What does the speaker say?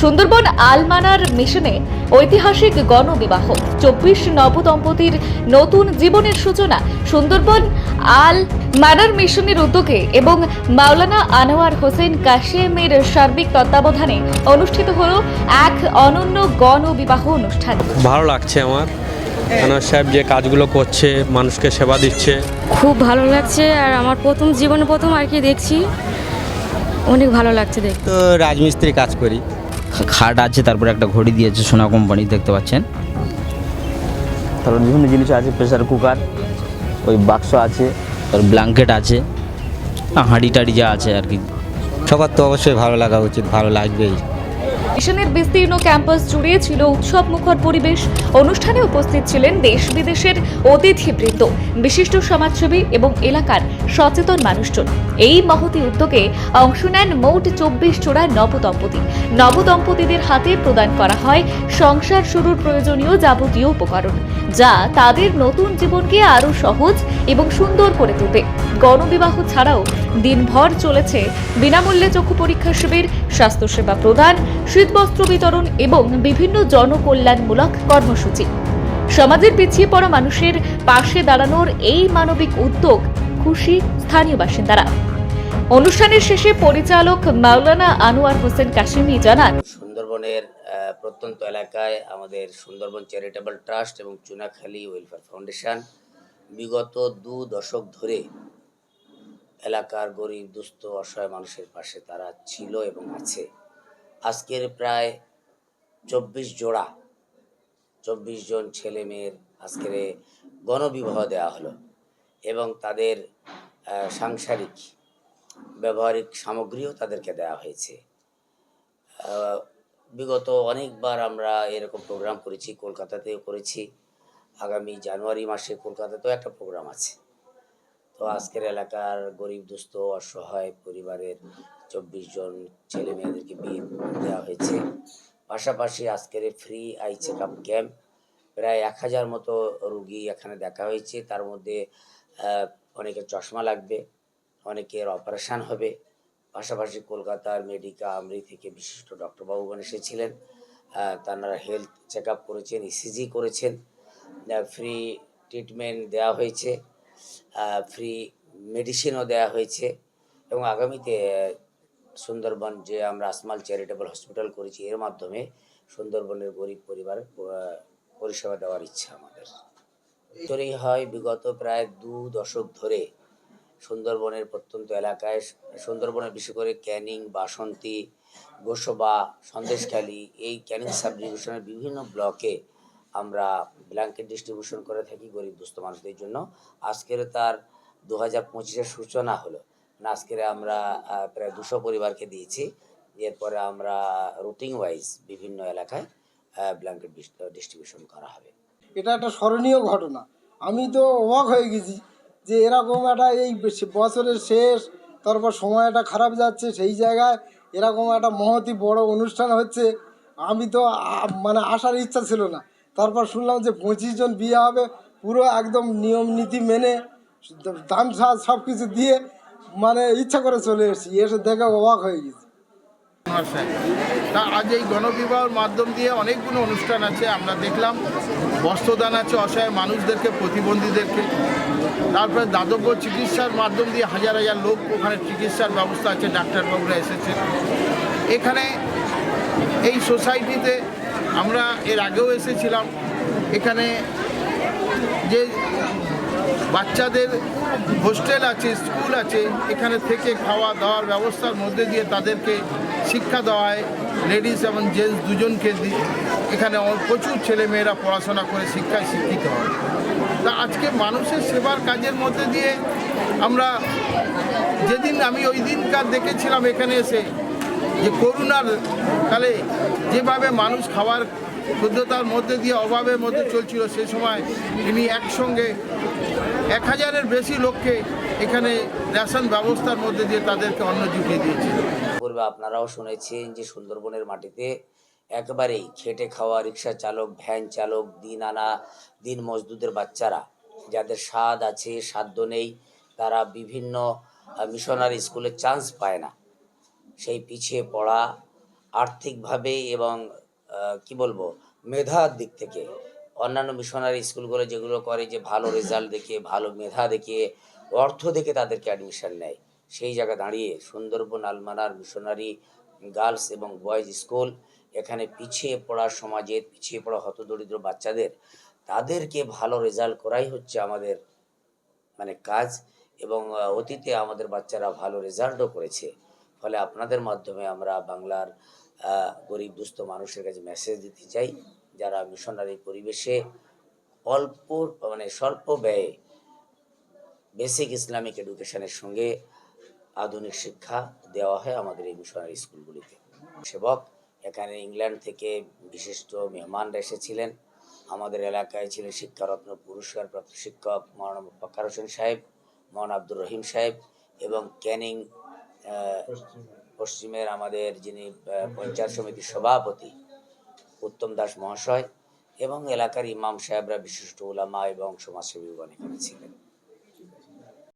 সুন্দরবন আলমানার মিশনে ঐতিহাসিক গণবিবাহ। চব্বিশ নবদম্পতির নতুন জীবনের সূচনা সুন্দরবন আল মানার মিশনের উদ্যোগে এবং মাওলানা আনোয়ার হোসেন কাশেমের সার্বিক তত্ত্বাবধানে অনুষ্ঠিত হল এক অনন্য গণবিবাহ অনুষ্ঠান। ভালো লাগছে আমার। আনোয়ার সাহেব যে কাজগুলো করছে মানুষকে সেবা দিচ্ছে। খুব ভালো লাগছে আর আমার প্রথম জীবনে প্রথম আর কি দেখছি। অনেক ভালো লাগছে দেখতে। তো রাজমিস্ত্রি কাজ করি। খাট আছে তারপরে একটা ঘড়ি দিয়েছে সোনা কোম্পানি দেখতে পাচ্ছেন। তারপর বিভিন্ন জিনিস আছে প্রেসার কুকার ওই বাক্স আছে। তার ব্ল্যাঙ্কেট আছে আর হাঁড়ি টাড়ি যা আছে আর কি। সবার তো অবশ্যই ভালো লাগা উচিত ভালো লাগবেই। মিশনের বিস্তীর্ণ ক্যাম্পাস জুড়ে ছিল উৎসব মুখর পরিবেশ। অনুষ্ঠানে উপস্থিত ছিলেন দেশ বিদেশের অতিথিবৃন্দ, বিশিষ্ট সমাজসেবী এবং এলাকার সচেতন মানুষজন। এই মহতি উদ্যোগে অংশ নেন মোট চব্বিশ জোড়া নবদম্পতি। নবদম্পতিদের হাতে প্রদান করা হয় সংসার শুরুর প্রয়োজনীয় যাবতীয় উপকরণ, যা তাদের নতুন জীবনকে আরও সহজ এবং সুন্দর করে তুলবে গণবিবাহ ছাড়াও দিনভর চলেছে বিনামূল্যে চক্ষু পরীক্ষা শিবির, স্বাস্থ্যসেবা প্রদান শীতবস্ত্র বিতরণ এবং বিভিন্ন জনকল্যাণমূলক কর্মসূচি। সমাজের পিছিয়ে পড়া মানুষের পাশে দাঁড়ানোর এই মানবিক উদ্যোগ খুশি স্থানীয় বাসিন্দারা। অনুষ্ঠানের শেষে পরিচালক মাওলানা আনোয়ার হোসেন কাশিমি জানান, সুন্দরবনের প্রত্যন্ত এলাকায় আমাদের সুন্দরবন চ্যারিটেবল ট্রাস্ট এবং চুনাখালী ওয়েলফেয়ার ফাউন্ডেশন বিগত দু দশক ধরে এলাকার গরিব, দুস্থ, অসহায় মানুষের পাশে তারা ছিল এবং আছে। আজকের প্রায় চব্বিশ জোড়া, চব্বিশ জন ছেলে মেয়ের আজকের গণবিবাহ দেওয়া হলো এবং তাদের সাংসারিক ব্যবহারিক সামগ্রীও তাদেরকে দেওয়া হয়েছে। বিগত অনেকবার আমরা এরকম প্রোগ্রাম করেছি, কলকাতাতেও করেছি। আগামী জানুয়ারি মাসে কলকাতাতেও একটা প্রোগ্রাম আছে। তো আজকের এলাকার গরিব, দুস্থ, অসহায় পরিবারের চব্বিশ জন ছেলে মেয়েদেরকে বিয়ে দেওয়া হয়েছে। পাশাপাশি আজকের free eye check up camp প্রায় এক হাজার মতো রুগী এখানে দেখা হয়েছে। তার মধ্যে অনেকের চশমা লাগবে, অনেকের অপারেশান হবে। পাশাপাশি কলকাতার মেডিকা আমরি থেকে বিশিষ্ট ডক্টরবাবুগণ এসেছিলেন। তারা হেলথ চেক আপ করেছেন ইসিজি করেছেন। ফ্রি ট্রিটমেন্ট দেওয়া হয়েছে। ফ্রি মেডিসিনও দেওয়া হয়েছে এবং আগামীতে সুন্দরবন যে আমরা আসমাল চ্যারিটেবল হসপিটাল করেছি, এর মাধ্যমে সুন্দরবনের গরিব পরিবারের প- পরিষেবা দেওয়ার ইচ্ছা আমাদের। তোরই হয়, বিগত প্রায় দু দশক ধরে সুন্দরবনের প্রত্যন্ত এলাকায় সুন্দরবনের বিশেষ করে ক্যানিং, বাসন্তী, গোসবা, সন্দেশখালী, এই ক্যানিং সাব ডিভিশনের বিভিন্ন ব্লকে আমরা ব্ল্যাঙ্কেট ডিস্ট্রিবিউশন করে থাকি গরিব দুস্থ মানুষদের জন্য। আজকের তার দু হাজার পঁচিশের সূচনা হলো। মানে আজকের আমরা প্রায় দুশো পরিবারকে দিয়েছি। এরপরে আমরা রুটিন ওয়াইজ বিভিন্ন এলাকায় ব্ল্যাঙ্কেট ডিস্ট্রিবিউশন করা হবে। এটা একটা স্মরণীয় ঘটনা। আমি তো অবাক হয়ে গেছি যে এরকম একটা এই বছরের শেষ, তারপর সময়টা খারাপ যাচ্ছে, সেই জায়গায় এরকম একটা মহতি বড় অনুষ্ঠান হচ্ছে। আমি তো মানে আসার ইচ্ছা ছিল না। তারপর শুনলাম যে পঁচিশ জন বিয়ে হবে, পুরো একদম নিয়ম নীতি মেনে, দান সাজ সব কিছু দিয়ে মানে ইচ্ছা করে চলে এসেছি, এসে দেখে অবাক হয়ে গেছি। তা আজ এই গণবিবাহের মাধ্যম দিয়ে অনেকগুলো অনুষ্ঠান আছে, আমরা দেখলাম বস্ত্রদান আছে অসহায় মানুষদেরকে, প্রতিবন্ধীদেরকে। তারপরে দাতব্য চিকিৎসার মাধ্যম দিয়ে হাজার হাজার লোক ওখানে চিকিৎসার ব্যবস্থা আছে, ডাক্তারবাবুরা এসেছে। এখানে এই সোসাইটিতে আমরা এর আগেও এসেছিলাম। এখানে যে বাচ্চাদের হোস্টেল আছে, স্কুল আছে, এখানে থেকে খাওয়া দাওয়ার ব্যবস্থার মধ্যে দিয়ে তাদেরকে শিক্ষা দেওয়া হয়। লেডিস এবং জেন্টস দুজনকে এখানে প্রচুর ছেলেমেয়েরা পড়াশোনা করে শিক্ষায় শিক্ষিত হয়। তা আজকে মানুষের সেবার কাজের মধ্যে দিয়ে আমরা যেদিন, আমি ওই দিনকার দেখেছিলাম এখানে এসে যে করোনার কালে যেভাবে মানুষ খাওয়ার শুদ্ধতার মধ্যে দিয়ে, অভাবের মধ্যে চলছিল সেই সময় তিনি একসঙ্গে এক হাজারের বেশি লোককে এখানে রেশন ব্যবস্থার মধ্যে দিয়ে তাদেরকে অন্ন জুটিয়ে দিয়েছিলেন পূর্বে আপনারাও শুনেছেন যে সুন্দরবনের মাটিতে একেবারেই খেটে খাওয়া রিক্সা চালক, ভ্যান চালক, দিন আনা, দিন মজদুদের বাচ্চারা, যাদের স্বাদ আছে সাধ্য নেই, তারা বিভিন্ন মিশনারি স্কুলে চান্স পায় না। সেই পিছিয়ে পড়া আর্থিকভাবে এবং কি বলব, মেধার দিক থেকে। অন্যান্য মিশনারি স্কুলগুলো যেগুলো করে যে ভালো রেজাল্ট দেখিয়ে ভালো মেধা দেখিয়ে অর্থ দেখে তাদেরকে অ্যাডমিশন নেয়। সেই জায়গা দাঁড়িয়ে সুন্দরবন আলমানার মিশনারি গার্লস এবং বয়েজ স্কুল এখানে পিছিয়ে পড়া সমাজের পিছিয়ে পড়া হতদরিদ্র বাচ্চাদের, তাদেরকে ভালো রেজাল্ট করাই হচ্ছে আমাদের মানে কাজ এবং অতীতে আমাদের বাচ্চারা ভালো রেজাল্টও করেছে। ফলে আপনাদের মাধ্যমে আমরা বাংলার গরিব দুস্থ মানুষের কাছে মেসেজ দিতে চাই, যারা মিশনারি পরিবেশে অল্প মানে স্বল্প ব্যয়ে বেসিক ইসলামিক এডুকেশনের সঙ্গে আধুনিক শিক্ষা দেওয়া হয় আমাদের এই মিশনারি স্কুলগুলিতে সেবক, এখানে ইংল্যান্ড থেকে বিশিষ্ট মেহমানরা এসেছিলেন। আমাদের এলাকায় ছিলেন শিক্ষারত্ন পুরস্কারপ্রাপ্ত শিক্ষক মৌলানা ফকার হোসেন সাহেব, মৌলানা আব্দুর রহিম সাহেব এবং ক্যানিং পশ্চিমের। আমাদের যিনি পঞ্চায়েত সমিতির সভাপতি উত্তম দাস মহাশয় এবং এলাকার ইমাম সাহেবরা বিশিষ্ট ওলামা এবং সমাজসেবীগণ এখানে ছিলেন।